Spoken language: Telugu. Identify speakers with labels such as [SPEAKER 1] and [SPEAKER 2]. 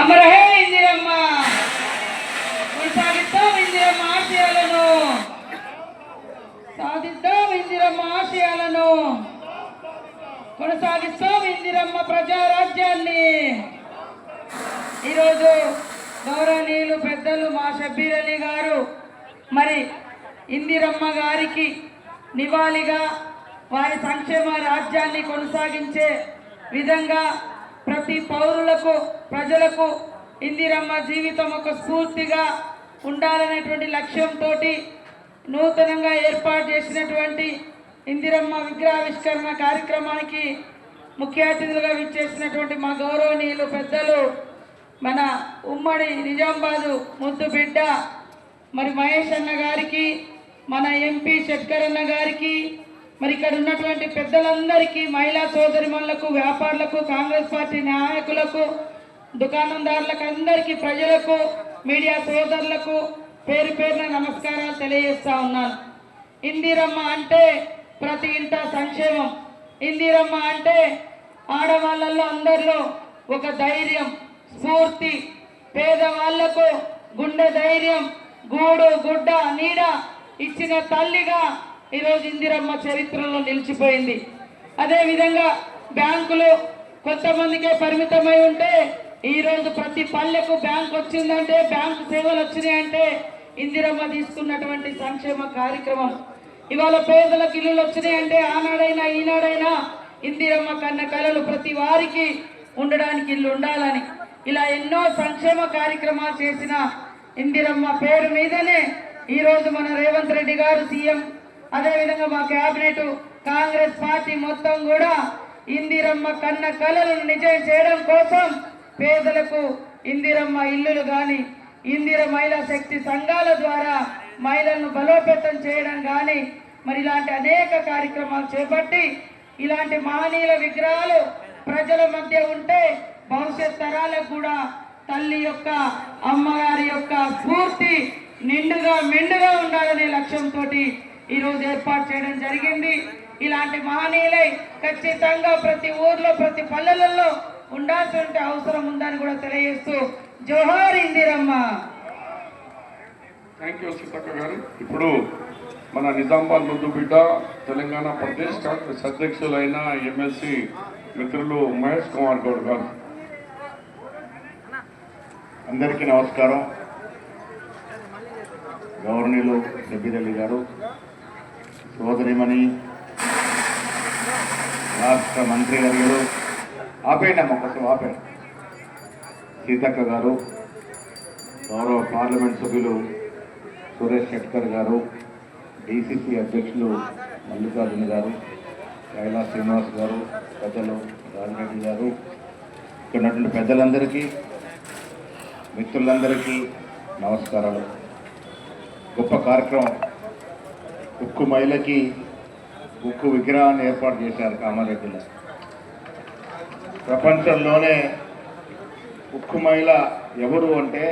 [SPEAKER 1] అమరహే ఇందిరమ్మ. కొనసాగిద్దాం ఇందిరమ్మ ఆశయాలను. సాధిద్దాం ఇందిరమ్మ ఆశయాలను. కొనసాగిస్తాం ఇందిరమ్మ ప్రజారాజ్యాన్ని. ఈరోజు గౌరవనీయులు పెద్దలు మా షబ్బీర్ అలీ గారు మరి ఇందిరమ్మ గారికి నివాళిగా వారి సంక్షేమ రాజ్యాన్ని కొనసాగించే విధంగా ప్రతి పౌరులకు ప్రజలకు ఇందిరమ్మ జీవితం ఒక స్ఫూర్తిగా ఉండాలనేటువంటి లక్ష్యంతో నూతనంగా ఏర్పాటు చేసినటువంటి ఇందిరమ్మ విగ్రహావిష్కరణ కార్యక్రమానికి ముఖ్య అతిథులుగా విచ్చేసినటువంటి మా గౌరవనీయులు పెద్దలు మన ఉమ్మడి నిజామాబాదు ముద్దు బిడ్డ మరి మహేష్ అన్న గారికి మన ఎంపీ శెట్కర్ అన్న గారికి మరి ఇక్కడ ఉన్నటువంటి పెద్దలందరికీ మహిళా సోదరిమణులకు వ్యాపారులకు కాంగ్రెస్ పార్టీ నాయకులకు దుకాణందారులకు అందరికీ ప్రజలకు మీడియా సోదరులకు పేరు పేరున నమస్కారాలు తెలియజేస్తా ఉన్నాను. ఇందిరమ్మ అంటే ప్రతి ఇంట సంక్షేమం. ఇందిరమ్మ అంటే ఆడవాళ్ళల్లో అందరిలో ఒక ధైర్యం స్ఫూర్తి పేదవాళ్ళకు గుండె ధైర్యం గూడు గుడ్డ నీడ ఇచ్చిన తల్లిగా ఈరోజు ఇందిరమ్మ చరిత్రలో నిలిచిపోయింది. అదేవిధంగా బ్యాంకులు కొంతమందికే పరిమితమై ఉంటే ఈరోజు ప్రతి పల్లెకు బ్యాంక్ వచ్చిందంటే బ్యాంకు సేవలు వచ్చినాయంటే ఇందిరమ్మ తీసుకున్నటువంటి సంక్షేమ కార్యక్రమం. ఇవాళ పేదలకు ఇల్లులు వచ్చినాయంటే ఆనాడైనా ఈనాడైనా ఇందిరమ్మ కన్న కళలు ప్రతి వారికి ఉండడానికి ఇల్లు ఉండాలని. ఇలా ఎన్నో సంక్షేమ కార్యక్రమాలు చేసిన ఇందిరమ్మ పేరు మీదనే ఈరోజు మన రేవంత్ రెడ్డి గారు సీఎం అదేవిధంగా మా కేబినెట్ కాంగ్రెస్ పార్టీ మొత్తం కూడా ఇందిరమ్మ కన్న కళలను నిజం చేయడం కోసం పేదలకు ఇందిరమ్మ ఇల్లులు కానీ ఇందిర మహిళా శక్తి సంఘాల ద్వారా మహిళలను బలోపేతం చేయడం కానీ మరి ఇలాంటి అనేక కార్యక్రమాలు చేపట్టి ఇలాంటి మహనీయుల విగ్రహాలు ప్రజల మధ్య ఉంటే భవిష్యత్ తరాలకు కూడా తల్లి యొక్క అమ్మగారి యొక్క స్ఫూర్తి నిండుగా మెండుగా ఉండాలనే లక్ష్యంతో ఈరోజు ఏర్పాటు చేయడం జరిగింది. ఇలాంటి మహనీయులై ఖచ్చితంగా ప్రతి ఊర్లో ప్రతి పల్లెలలో ఉండాల్సిన అవసరం ఉందని కూడా తెలియజేస్తూ జోహార్ Indiramma.
[SPEAKER 2] Thank you Seethakka garu. ఇప్పుడు మన నిజామాబాద్ ముద్దు బిడ్డ తెలంగాణ ప్రదేశ్ కాంగ్రెస్ అధ్యక్షులైన ఎమ్మెల్సీ మిత్రులు మహేష్ కుమార్ గౌడ్ గారు.
[SPEAKER 3] అందరికీ నమస్కారం. గవర్నీలు రెడ్డిరెడ్డి గారు. సోదరిమణి రాష్ట్ర మంత్రి గారు ఆపేయండి అమ్మ కొంచెం ఆపేయండి. సీతక్క గారు గౌరవ పార్లమెంట్ సభ్యులు సురేష్ షెట్కర్ గారు డీసీసీ అధ్యక్షులు మల్లికార్జున గారు కైలాస్ శ్రీనివాస్ గారు పెద్దలు రాజరెడ్డి గారు ఇక్కడ ఉన్నటువంటి పెద్దలందరికీ మిత్రులందరికీ నమస్కారాలు. గొప్ప కార్యక్రమం. ఉక్కు మహిళకి ఉక్కు విగ్రహాన్ని ఏర్పాటు చేశారు కామారెడ్డిలో ప్రపంచంలోనే ఉక్కు మహిళ ఎవరు అంటే